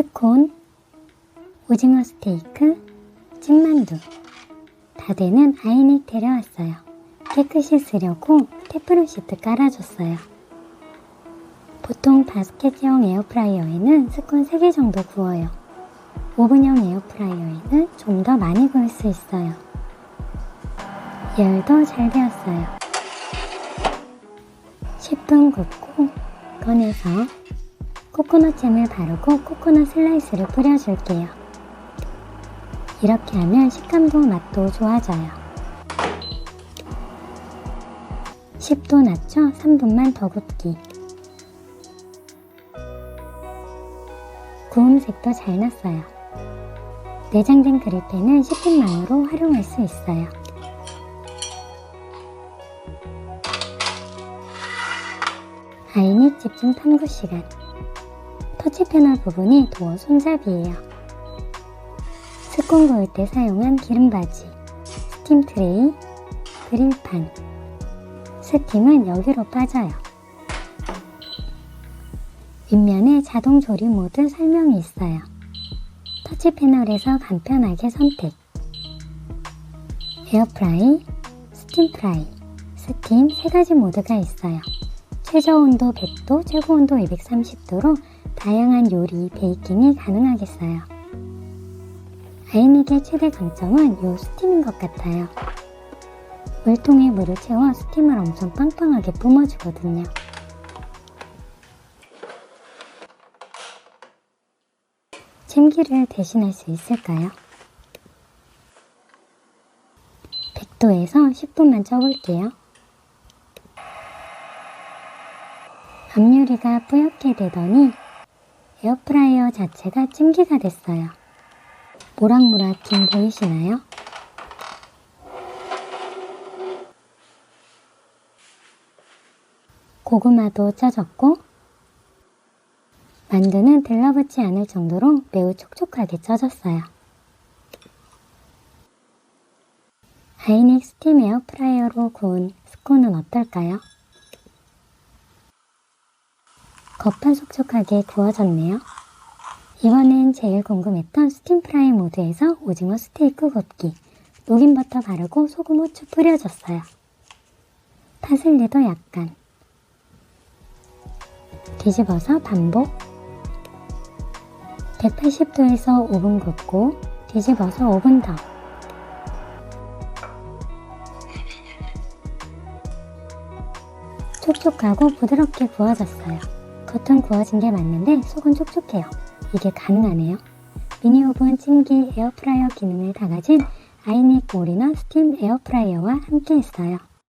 스콘, 오징어 스테이크, 찐만두 다 되는 아이닉 데려왔어요. 깨끗이 쓰려고 테프론 시트 깔아줬어요. 보통 바스켓형 에어프라이어에는 스콘 3개 정도 구워요. 오븐형 에어프라이어에는 좀 더 많이 구울 수 있어요. 열도 잘 되었어요. 10분 굽고 꺼내서 코코넛 잼을 바르고 코코넛 슬라이스를 뿌려줄게요. 이렇게 하면 식감도 맛도 좋아져요. 10도 낮춰 3분만 더 굽기. 구움색도 잘 났어요. 내장된 그릴팬은 10분만으로 활용할 수 있어요. 아이닉 집중 탐구 시간. 터치 패널 부분이 도어 손잡이에요. 스콘 구울 때 사용한 기름바지, 스팀 트레이, 그릴판. 스팀은 여기로 빠져요. 윗면에 자동 조리 모드 설명이 있어요. 터치 패널에서 간편하게 선택. 에어프라이, 스팀 프라이, 스팀 세 가지 모드가 있어요. 최저 온도 100도, 최고 온도 230도로 다양한 요리, 베이킹이 가능하겠어요. 아이닉의 최대 강점은 요 스팀인 것 같아요. 물통에 물을 채워 스팀을 엄청 빵빵하게 뿜어주거든요. 찜기를 대신할 수 있을까요? 100도에서 10분만 쪄볼게요. 앞유리가 뿌옇게 되더니 에어프라이어 자체가 찜기가 됐어요. 모락모락 김 보이시나요? 고구마도 쪄졌고 만두는 들러붙지 않을 정도로 매우 촉촉하게 쪄졌어요. 아이닉 스팀 에어프라이어로 구운 스콘은 어떨까요? 겉바속촉하게 구워졌네요. 이번엔 제일 궁금했던 스팀 프라이 모드에서 오징어 스테이크 굽기 녹인 버터 바르고 소금 후추 뿌려줬어요. 파슬리도 약간 뒤집어서 반복 180도에서 5분 굽고 뒤집어서 5분 더 촉촉하고 부드럽게 구워졌어요. 겉은 구워진 게 맞는데 속은 촉촉해요. 이게 가능하네요. 미니 오븐 찜기 에어프라이어 기능을 다 가진 아이닉 올인원 스팀 에어프라이어와 함께 했어요.